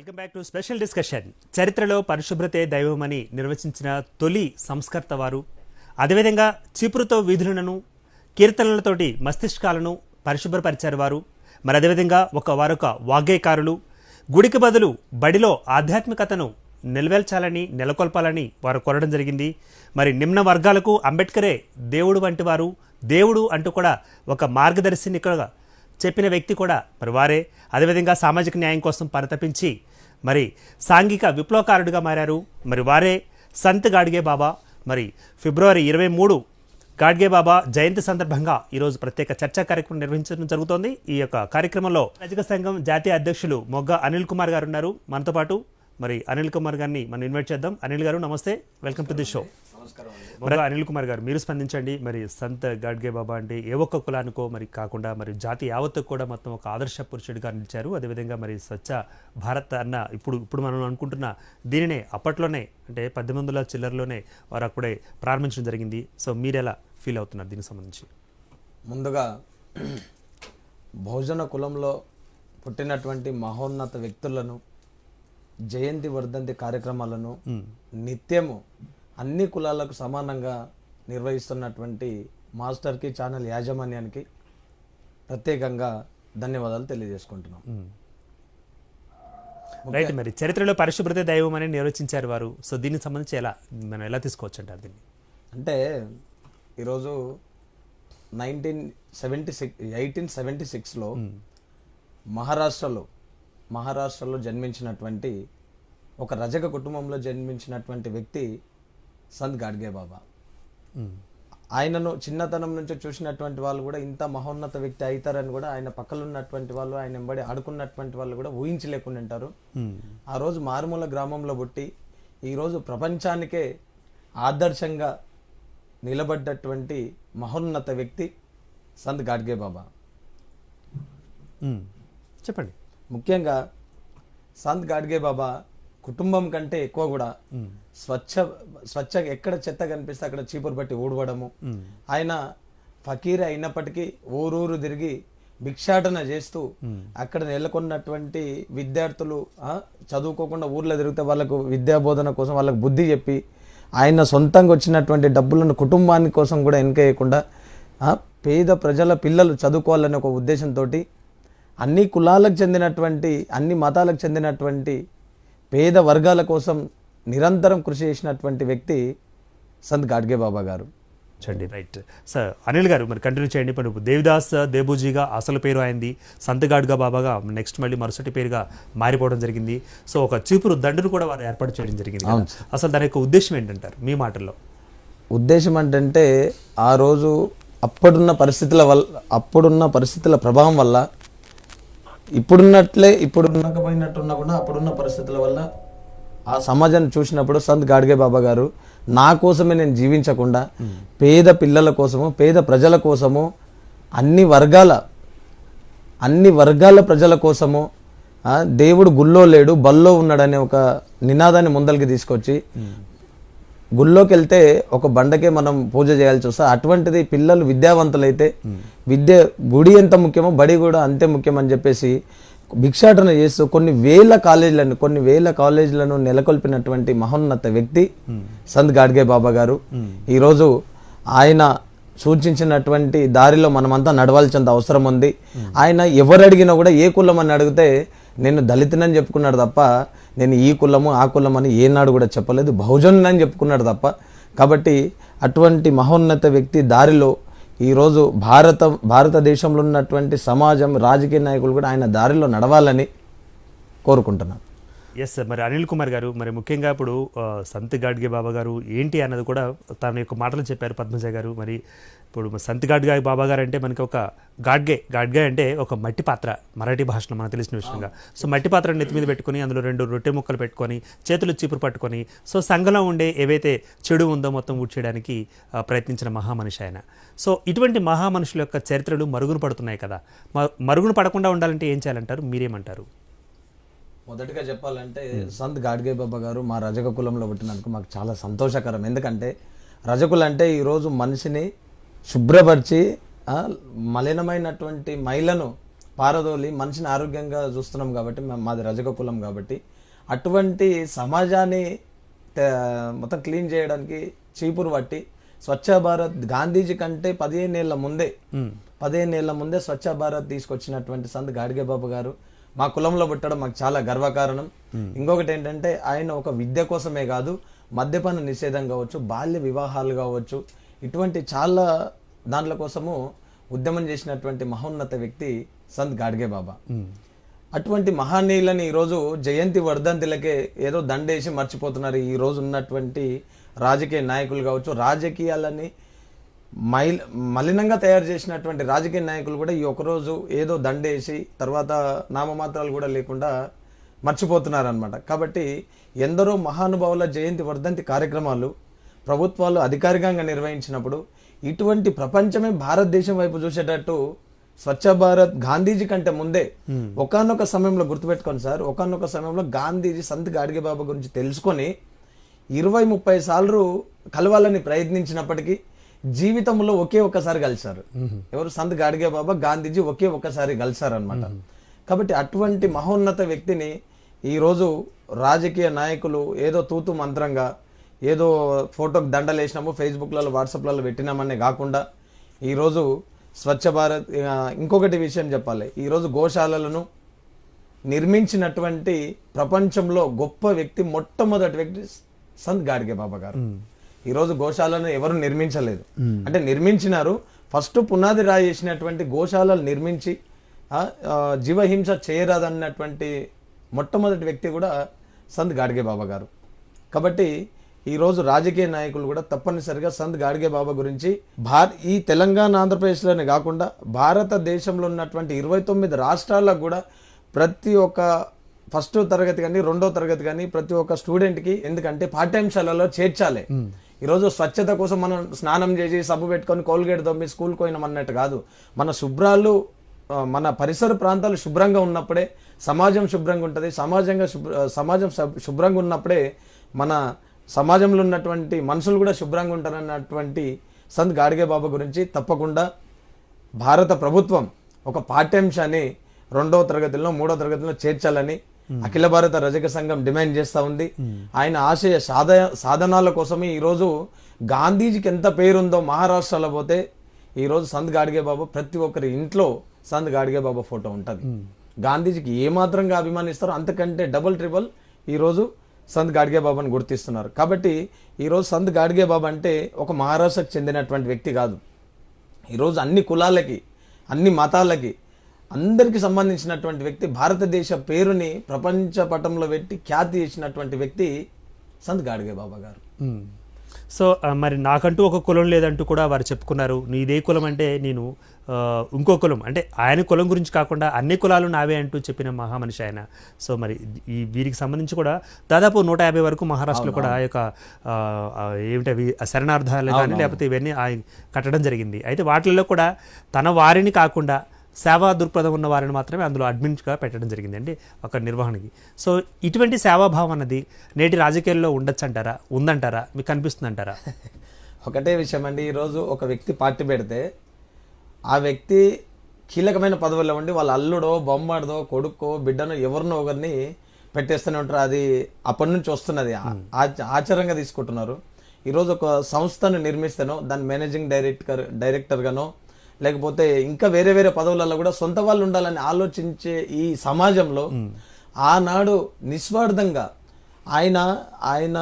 Welcome back to special discussion. చరిత్రలో పరిశుభ్రతే దైవమని నిర్వచించిన తొలి సంస్కర్త వారు. అదేవిధంగా చీపురుతో వీధులను కీర్తనలతోటి మస్తిష్కాలను పరిశుభ్రపరిచారు వారు. మరి అదేవిధంగా ఒక వారొక వాగ్గేయకారులు గుడికి బదులు బడిలో ఆధ్యాత్మికతను నిలవేల్చాలని నెలకొల్పాలని వారు కోరడం జరిగింది. మరి నిమ్న వర్గాలకు అంబేద్కరే దేవుడు వంటి వారు. దేవుడు అంటూ కూడా ఒక మార్గదర్శిని చెప్పిన వ్యక్తి కూడా మరి వారే. అదేవిధంగా సామాజిక న్యాయం కోసం పరితపించి మరి సాంఘిక విప్లవకారుడిగా మారారు. మరి వారే సంత్ గాడ్గే బాబా. మరి ఫిబ్రవరి ఇరవై మూడు గాడ్గే బాబా జయంతి సందర్భంగా ఈరోజు ప్రత్యేక చర్చా కార్యక్రమం నిర్వహించడం జరుగుతోంది. ఈ యొక్క కార్యక్రమంలో రజక సంఘం జాతీయ అధ్యక్షులు మొగ్గ అనిల్ కుమార్ గారు ఉన్నారు. మనతో పాటు మరి అనిల్ కుమార్ గారిని మనం ఇన్వైట్ చేద్దాం. అనిల్ గారు నమస్తే. Welcome to the show. మరి అనిల్ కుమార్ గారు మీరు స్పందించండి. మరి సంత్ గాడ్గే బాబా అంటే ఏ ఒక్క కులానికో మరి కాకుండా మరి జాతి యావత్తుకు కూడా మొత్తం ఒక ఆదర్శ పురుషుడిగా నిలిచారు. అదేవిధంగా మరి స్వచ్ఛ భారత్ అన్న ఇప్పుడు ఇప్పుడు మనం అనుకుంటున్న దీనినే అప్పట్లోనే అంటే పద్దెనిమిది వందల చిల్లరలోనే వారు అప్పుడే ప్రారంభించడం జరిగింది. సో మీరు ఎలా ఫీల్ అవుతున్నారు దీనికి సంబంధించి? ముందుగా బహుజన కులంలో పుట్టినటువంటి మహోన్నత వ్యక్తులను జయంతి వర్ధంతి కార్యక్రమాలను నిత్యము అన్ని కులాలకు సమానంగా నిర్వహిస్తున్నటువంటి మాస్టర్కి ఛానల్ యాజమాన్యానికి ప్రత్యేకంగా ధన్యవాదాలు తెలియజేసుకుంటున్నాం. రైట్ మరి చరిత్రలో పరిశుభ్రత దైవం అని నిర్వచించారు వారు. సో దీనికి సంబంధించి ఎలా మనం ఎలా తీసుకోవచ్చు అంటారు దీన్ని? అంటే ఈరోజు nineteen seventy six eighteen seventy సిక్స్లో మహారాష్ట్రలో మహారాష్ట్రలో జన్మించినటువంటి ఒక రజక కుటుంబంలో జన్మించినటువంటి వ్యక్తి సంత్ గాడ్గే బాబా. ఆయనను చిన్నతనం నుంచి చూసినటువంటి వాళ్ళు కూడా ఇంత మహోన్నత వ్యక్తి అవుతారని కూడా ఆయన పక్కన ఉన్నటువంటి వాళ్ళు ఆయన వెంబడి ఆడుకున్నటువంటి వాళ్ళు కూడా ఊహించలేకుండా ఉంటారు. ఆ రోజు మారుమూల గ్రామంలో పుట్టి ఈరోజు ప్రపంచానికే ఆదర్శంగా నిలబడ్డటువంటి మహోన్నత వ్యక్తి సంత్ గాడ్గే బాబా. చెప్పండి ముఖ్యంగా సంత్ గాడ్గే బాబా కుటుంబం కంటే ఎక్కువ కూడా స్వచ్ఛ స్వచ్ఛ ఎక్కడ చెత్త కనిపిస్తే అక్కడ చీపురు పట్టి ఊడవడము. ఆయన ఫకీర్ అయినప్పటికీ ఊరూరు తిరిగి భిక్షాటన చేస్తూ అక్కడ నెలకొన్నటువంటి విద్యార్థులు చదువుకోకుండా ఊర్లో తిరిగితే వాళ్ళకు విద్యా బోధన కోసం వాళ్ళకు బుద్ధి చెప్పి ఆయన సొంతంగా వచ్చినటువంటి డబ్బులను కుటుంబాన్ని కోసం కూడా వెనకేయకుండా పేద ప్రజల పిల్లలు చదువుకోవాలనే ఒక ఉద్దేశంతో అన్ని కులాలకు చెందినటువంటి అన్ని మతాలకు చెందినటువంటి పేద వర్గాల కోసం నిరంతరం కృషి చేసినటువంటి వ్యక్తి సంత్ గాడ్గే బాబా గారు. చండి రైట్. సార్ అనిల్ గారు మరి కంటిన్యూ చేయండి. ఇప్పుడు దేవిదాస్ దేబూజీగా అసలు పేరు అయింది. సంతగాడ్గా బాబాగా నెక్స్ట్ మళ్ళీ మరుసటి పేరుగా మారిపోవడం జరిగింది. సో ఒక చీపురు దండును కూడా వారు ఏర్పాటు చేయడం జరిగింది. అసలు దాని యొక్క ఉద్దేశం ఏంటంటారు మీ మాటల్లో? ఉద్దేశం ఏంటంటే ఆ రోజు అప్పుడున్న పరిస్థితుల వల్ల అప్పుడున్న పరిస్థితుల ప్రభావం వల్ల ఇప్పుడున్నట్లే ఇప్పుడు ఉండకపోయినట్టున్నా కూడా అప్పుడున్న పరిస్థితుల వల్ల ఆ సమాజాన్ని చూసినప్పుడు సంత్ గాడ్గే బాబా గారు నా కోసమే నేను జీవించకుండా పేద పిల్లల కోసము పేద ప్రజల కోసము అన్ని వర్గాల అన్ని వర్గాల ప్రజల కోసము దేవుడు గుల్లో లేడు బల్లో ఉన్నాడనే ఒక నినాదాన్ని ముందలకి తీసుకొచ్చి గుళ్ళోకి వెళ్తే ఒక బండకే మనం పూజ చేయాల్సి వస్తే అటువంటిది పిల్లలు విద్యావంతులైతే విద్య గుడి ఎంత ముఖ్యమో బడి కూడా అంతే ముఖ్యం అని చెప్పేసి భిక్షాటన చేస్తూ కొన్ని వేల కాలేజీలను కొన్ని వేల కాలేజీలను నెలకొల్పినటువంటి మహోన్నత వ్యక్తి సంత్ గాడ్గే బాబా గారు. ఈరోజు ఆయన సూచించినటువంటి దారిలో మనమంతా నడవాల్సినంత అవసరం ఉంది. ఆయన ఎవరు అడిగినా కూడా ఏ కులం అని అడిగితే నేను దళితునని చెప్పుకున్నాడు తప్ప నేను ఈ కులము ఆ కులం అని ఏనాడు కూడా చెప్పలేదు. బహుజనుని అని చెప్పుకున్నాడు తప్ప. కాబట్టి అటువంటి మహోన్నత వ్యక్తి దారిలో ఈరోజు భారత భారతదేశంలో ఉన్నటువంటి సమాజం రాజకీయ నాయకులు కూడా ఆయన దారిలో నడవాలని కోరుకుంటున్నాను. ఎస్ సార్ మరి అనిల్ కుమార్ గారు మరి ముఖ్యంగా ఇప్పుడు సంత్ గాడ్గే బాబా గారు ఏంటి అన్నది కూడా తన యొక్క మాటలు చెప్పారు పద్మజ గారు. మరి ఇప్పుడు సంత్ గాడ్గే బాబా గారు అంటే మనకి ఒక గాడ్గే గాడ్గే అంటే ఒక మట్టి పాత్ర. మరాఠీ భాషలో మనకు తెలిసిన విషయంగా. సో మట్టి పాత్ర నెత్తి మీద పెట్టుకొని అందులో రెండు రొట్టె ముక్కలు పెట్టుకొని చేతులు చీపురు పట్టుకొని సో సంఘంలో ఉండే ఏవైతే చెడు ఉందో మొత్తం ఊడ్చేయడానికి ప్రయత్నించిన మహామనిషి ఆయన. సో ఇటువంటి మహామనుషుల యొక్క చరిత్రలు మరుగున పడుతున్నాయి కదా. మ- మరుగున పడకుండా ఉండాలంటే ఏం చేయాలంటారు? మీరేమంటారు? మొదటగా చెప్పాలంటే సంత్ గాడ్గే బాబా గారు మా రజక కులంలో పుట్టినందుకు మాకు చాలా సంతోషకరం. ఎందుకంటే రజకులు అంటే ఈరోజు మనిషిని శుభ్రపరిచి మలినమైనటువంటి మైలను పారదోలి మనిషిని ఆరోగ్యంగా చూస్తున్నాం కాబట్టి మాది రజక కులం కాబట్టి అటువంటి సమాజాన్ని మొత్తం క్లీన్ చేయడానికి చీపురు పట్టి స్వచ్ఛ భారత్ గాంధీజీ కంటే పదిహేను ఏళ్ళ ముందే పదిహేను ఏళ్ళ ముందే స్వచ్ఛ భారత్ తీసుకొచ్చినటువంటి సంత్ గాడిగే బాబు గారు మా కులంలో పుట్టడం మాకు చాలా గర్వకారణం. ఇంకొకటి ఏంటంటే ఆయన ఒక విద్య కోసమే కాదు మద్యపాన నిషేధం కావచ్చు బాల్య వివాహాలు కావచ్చు ఇటువంటి చాలా దాంట్ల కోసము ఉద్యమం చేసినటువంటి మహోన్నత వ్యక్తి సంత్ గాడ్గే బాబా. అటువంటి మహానీయులని ఈరోజు జయంతి వర్ధంతిలకే ఏదో దండేసి మర్చిపోతున్నారు. ఈ రోజు ఉన్నటువంటి రాజకీయ నాయకులు కావచ్చు రాజకీయాలని మైల్ మలినంగా తయారు చేసినటువంటి రాజకీయ నాయకులు కూడా ఈ ఒకరోజు ఏదో దండేసి తర్వాత నామమాత్రాలు కూడా లేకుండా మర్చిపోతున్నారు అనమాట కాబట్టి ఎందరో మహానుభావుల జయంతి వర్ధంతి కార్యక్రమాలు ప్రభుత్వాలు అధికారికంగా నిర్వహించినప్పుడు ఇటువంటి ప్రపంచమే భారతదేశం వైపు చూసేటట్టు స్వచ్ఛ భారత్ గాంధీజీ కంటే ముందే ఒకానొక సమయంలో గుర్తుపెట్టుకోండి సార్ ఒకానొక సమయంలో గాంధీజీ సంత్ గాడిగే బాబా గురించి తెలుసుకొని ఇరవై ముప్పై సార్లు కలవాలని ప్రయత్నించినప్పటికీ జీవితంలో ఒకే ఒక్కసారి కలిశారు. ఎవరు సంత్ గాడిగే బాబా గాంధీజీ ఒకే ఒక్కసారి కలిశారు అనమాట కాబట్టి అటువంటి మహోన్నత వ్యక్తిని ఈరోజు రాజకీయ నాయకులు ఏదో తూతు మంత్రంగా ఏదో ఫోటోకి దండలు వేసినాము ఫేస్బుక్లలో వాట్సాప్లలో పెట్టినామనే కాకుండా ఈరోజు స్వచ్ఛ భారత్ ఇంకొకటి విషయం చెప్పాలి. ఈరోజు గోశాలలను నిర్మించినటువంటి ప్రపంచంలో గొప్ప వ్యక్తి మొట్టమొదటి వ్యక్తి సంత్ గాడ్గే బాబా గారు. ఈరోజు గోశాలను ఎవరు నిర్మించలేదు. అంటే నిర్మించినారు ఫస్ట్ పునాది రాయి వేసినటువంటి గోశాలలు నిర్మించి జీవహింస చేయరాదన్నటువంటి మొట్టమొదటి వ్యక్తి కూడా సంత్ గాడ్గే బాబా గారు. కాబట్టి ఈరోజు రాజకీయ నాయకులు కూడా తప్పనిసరిగా సంత్ గాడ్గే బాబా గురించి భార్ ఈ తెలంగాణ ఆంధ్రప్రదేశ్లోనే కాకుండా భారతదేశంలో ఉన్నటువంటి ఇరవై తొమ్మిది రాష్ట్రాలకు కూడా ప్రతి ఒక్క ఫస్ట్ తరగతి కానీ రెండో తరగతి కానీ ప్రతి ఒక్క స్టూడెంట్కి ఎందుకంటే పాఠ్యాంశాలలో చేర్చాలి. ఈరోజు స్వచ్ఛత కోసం మనం స్నానం చేసి సబ్బు పెట్టుకొని కోల్గేట్ తొమ్మి స్కూల్కి పోయినాం అన్నట్టు కాదు. మన శుభ్రాలు మన పరిసర ప్రాంతాలు శుభ్రంగా ఉన్నప్పుడే సమాజం శుభ్రంగా ఉంటుంది. సమాజంగా శుభ్ర సమాజం శుభ్- శుభ్రంగా ఉన్నప్పుడే మన సమాజంలో ఉన్నటువంటి మనుషులు కూడా శుభ్రంగా ఉంటారన్నటువంటి సంత్ గాడిగే బాబా గురించి తప్పకుండా భారత ప్రభుత్వం ఒక పాఠ్యాంశాన్ని రెండో తరగతిలో మూడో తరగతిలో చేర్చాలని అఖిల భారత రజక సంఘం డిమాండ్ చేస్తా ఉంది. ఆయన ఆశయ సాధ సాధనాల కోసమే ఈరోజు గాంధీజీకి ఎంత పేరుందో మహారాష్ట్రలో పోతే ఈరోజు సంత్ గాడిగే బాబా ప్రతి ఒక్కరి ఇంట్లో సంత్ గాడిగే బాబా ఫోటో ఉంటుంది. గాంధీజీకి ఏ మాత్రంగా అభిమానిస్తారో అంతకంటే డబుల్ ట్రిబుల్ ఈరోజు సంత్ గాడ్గే బాబాను గుర్తిస్తున్నారు. కాబట్టి ఈరోజు సంత్ గాడ్గే బాబా అంటే ఒక మహారాష్ట్రకు చెందినటువంటి వ్యక్తి కాదు. ఈరోజు అన్ని కులాలకి అన్ని మతాలకి అందరికి సంబంధించినటువంటి వ్యక్తి భారతదేశ పేరుని ప్రపంచ పటంలో పెట్టి ఖ్యాతి చేసినటువంటి వ్యక్తి సంత్ గాడ్గే బాబా గారు. సో మరి నాకంటూ ఒక కులం లేదంటూ కూడా వారు చెప్పుకున్నారు. నీదే కులం అంటే నేను ఇంకో కులం అంటే ఆయన కులం గురించి కాకుండా అన్ని కులాలు నావే అంటూ చెప్పిన మహామనిషి ఆయన. సో మరి ఈ వీరికి సంబంధించి కూడా దాదాపు నూట యాభై వరకు మహారాష్ట్రలో కూడా ఆ యొక్క ఆ, ఆ, ఏమిటి అవి ఆ శరణార్థాలు కానీ లేకపోతే ఇవన్నీ ఆయన కట్టడం జరిగింది. అయితే వాటిల్లో కూడా తన వారిని కాకుండా సేవా దృక్పథం ఉన్న వారిని మాత్రమే అందులో అడ్మిన్గా పెట్టడం జరిగింది అంటే ఒక నిర్వహణకి. సో ఇటువంటి సేవాభావం అన్నది నేటి రాజకీయాల్లో ఉండొచ్చు అంటారా ఉందంటారా? మీకు కనిపిస్తుంది అంటారా ఒకటే విషయం అండి ఈరోజు ఒక వ్యక్తి పార్టీ పెడితే ఆ వ్యక్తి కీలకమైన పదవుల్లో ఉండి వాళ్ళ అల్లుడో బొమ్మడదో కొడుకో బిడ్డనో ఎవరినో ఒకరిని పెట్టేస్తూనే ఉంటారు. అది అప్పటి నుంచి వస్తున్నది. ఆచ- ఆచారంగా తీసుకుంటున్నారు. ఈరోజు ఒక సంస్థను నిర్మిస్తేనో దాని మేనేజింగ్ డైరెక్టర్ డైరెక్టర్గానో లేకపోతే ఇంకా వేరే వేరే పదవులలో కూడా సొంత వాళ్ళు ఉండాలని ఆలోచించే ఈ సమాజంలో ఆనాడు నిస్వార్థంగా ఆయన ఆయన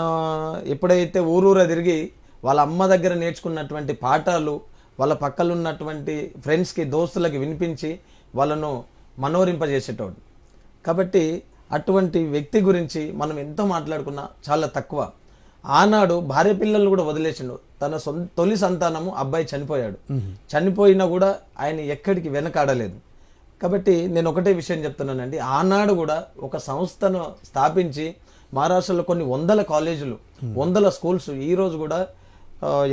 ఎప్పుడైతే ఊరూరా తిరిగి వాళ్ళ అమ్మ దగ్గర నేర్చుకున్నటువంటి పాఠాలు వాళ్ళ పక్కన ఉన్నటువంటి ఫ్రెండ్స్కి దోస్తులకి వినిపించి వాళ్ళను మనోరింపజేసేటోడు. కాబట్టి అటువంటి వ్యక్తి గురించి మనం ఎంత మాట్లాడుకున్నా చాలా తక్కువ. ఆనాడు భార్య పిల్లలు కూడా వదిలేసిండు. తన సొంత తొలి సంతానము అబ్బాయి చనిపోయాడు. చనిపోయినా కూడా ఆయన ఎక్కడికి వెనకాడలేదు. కాబట్టి నేను ఒకటే విషయం చెప్తున్నానండి. ఆనాడు కూడా ఒక సంస్థను స్థాపించి మహారాష్ట్రలో కొన్ని వందల కాలేజీలు వందల స్కూల్స్ ఈ రోజు కూడా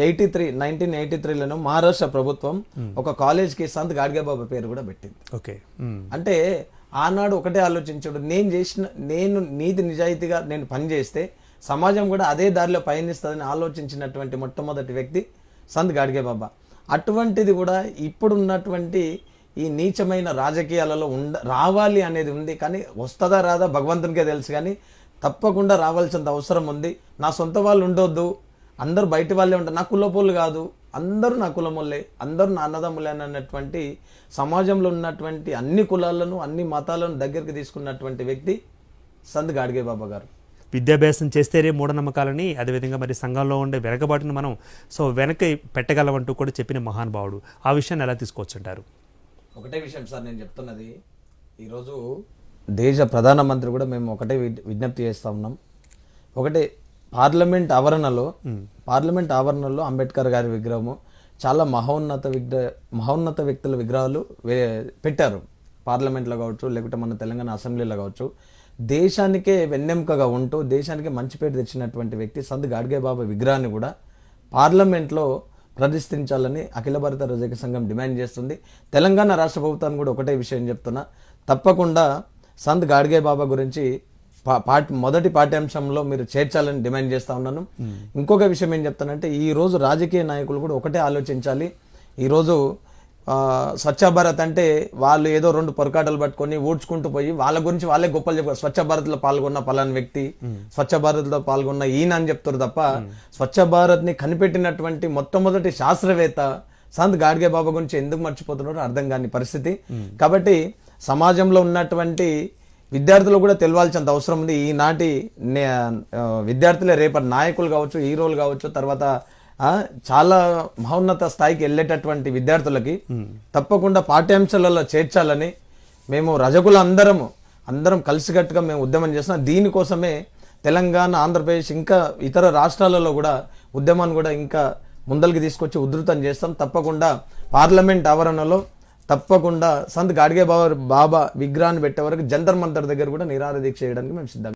ఎయిటీ త్రీ నైన్టీన్ ఎయిటీ త్రీలోనూ మహారాష్ట్ర ప్రభుత్వం ఒక కాలేజ్కి సంత్ గాడ్గే బాబా పేరు కూడా పెట్టింది. ఓకే. మ్మ్. అంటే ఆనాడు ఒకటే ఆలోచించాడు నేను చేసిన నేను నీతి నిజాయితీగా నేను పని చేస్తే సమాజం కూడా అదే దారిలో పయనిస్తుందని ఆలోచించినటువంటి మొట్టమొదటి వ్యక్తి సంత్ గాడ్గే బాబా అటువంటిది కూడా ఇప్పుడున్నటువంటి ఈ నీచమైన రాజకీయాలలో ఉండ రావాలి అనేది ఉంది కానీ వస్తుందా రాదా భగవంతునికే తెలుసు కానీ తప్పకుండా రావాల్సినంత అవసరం ఉంది. నా సొంత వాళ్ళు ఉండొద్దు అందరూ బయట వాళ్ళే ఉంటారు. నా కులపోళ్ళు కాదు. అందరూ నా కులమోళ్ళే అందరూ నా అన్నదమ్ములే అన్నటువంటి సమాజంలో ఉన్నటువంటి అన్ని కులాలను అన్ని మతాలను దగ్గరికి తీసుకున్నటువంటి వ్యక్తి సంత్ గాడ్గే బాబా గారు. విద్యాభ్యాసం చేస్తేనే మూఢనమ్మకాలని అదేవిధంగా మరి సంఘంలో ఉండే వెనకబాటును మనం సో వెనక్కి పెట్టగలమంటూ కూడా చెప్పిన మహానుభావుడు ఆ విషయాన్ని ఎలా తీసుకోవచ్చుంటారు? ఒకటే విషయం సార్ నేను చెప్తున్నది. ఈరోజు దేశ ప్రధానమంత్రి కూడా మేము ఒకటే విజ్- విజ్ఞప్తి చేస్తా ఉన్నాం. ఒకటే పార్లమెంట్ ఆవరణలో పార్లమెంట్ ఆవరణలో అంబేద్కర్ గారి విగ్రహము చాలా మహోన్నత విగ్రహ మహోన్నత వ్యక్తుల విగ్రహాలు పెట్టారు. పార్లమెంట్లో కావచ్చు లేకుంటే మన తెలంగాణ అసెంబ్లీలో కావచ్చు. దేశానికే వెన్నెముకగా ఉంటూ దేశానికి మంచి పేరు తెచ్చినటువంటి వ్యక్తి సంత్ గాడ్గే బాబా విగ్రహాన్ని కూడా పార్లమెంట్లో ప్రతిష్ఠించాలని అఖిల భారత రజక సంఘం డిమాండ్ చేస్తుంది. తెలంగాణ రాష్ట్ర ప్రభుత్వాన్ని కూడా ఒకటే విషయం చెప్తున్నా. తప్పకుండా సంత్ గాడ్గే బాబా గురించి పాఠ మొదటి పాఠ్యాంశంలో మీరు చేర్చాలని డిమాండ్ చేస్తా ఉన్నాను. ఇంకొక విషయం ఏం చెప్తానంటే ఈ రోజు రాజకీయ నాయకులు కూడా ఒకటే ఆలోచించాలి. ఈరోజు స్వచ్ఛ భారత్ అంటే వాళ్ళు ఏదో రెండు పొరకాటలు పట్టుకొని ఊడ్చుకుంటూ పోయి వాళ్ళ గురించి వాళ్ళే గొప్పలు చెప్పారు స్వచ్ఛ భారత్లో పాల్గొన్న పలానా వ్యక్తి స్వచ్ఛ భారత్లో పాల్గొన్న ఈయన అని చెప్తారు తప్ప స్వచ్ఛ భారత్ని కనిపెట్టినటువంటి మొట్టమొదటి శాస్త్రవేత్త సంత్ గాడ్గే బాబా గురించి ఎందుకు మర్చిపోతున్నారో అర్థం కాని పరిస్థితి. కాబట్టి సమాజంలో ఉన్నటువంటి విద్యార్థులు కూడా తెలియాల్సినంత అవసరం ఉంది. ఈనాటి విద్యార్థులే రేపటి నాయకులు కావచ్చు హీరోలు కావచ్చు తర్వాత చాలా మహోన్నత స్థాయికి వెళ్ళేటటువంటి విద్యార్థులకి తప్పకుండా పాఠ్యాంశాలలో చేర్చాలని మేము రజకులు అందరము అందరం కలిసికట్టుగా మేము ఉద్యమం చేస్తున్నాం. దీనికోసమే తెలంగాణ ఆంధ్రప్రదేశ్ ఇంకా ఇతర రాష్ట్రాలలో కూడా ఉద్యమాన్ని కూడా ఇంకా ముందరికి తీసుకొచ్చి ఉధృతం చేస్తాం. తప్పకుండా పార్లమెంట్ ఆవరణలో తప్పకుండా సంత్ గాడ్గే బాబా బాబా విగ్రహాన్ని పెట్టే వరకు జంతర్ మంతర్ దగ్గర కూడా నిరాధ దీక్ష చేయడానికి మేము సిద్ధం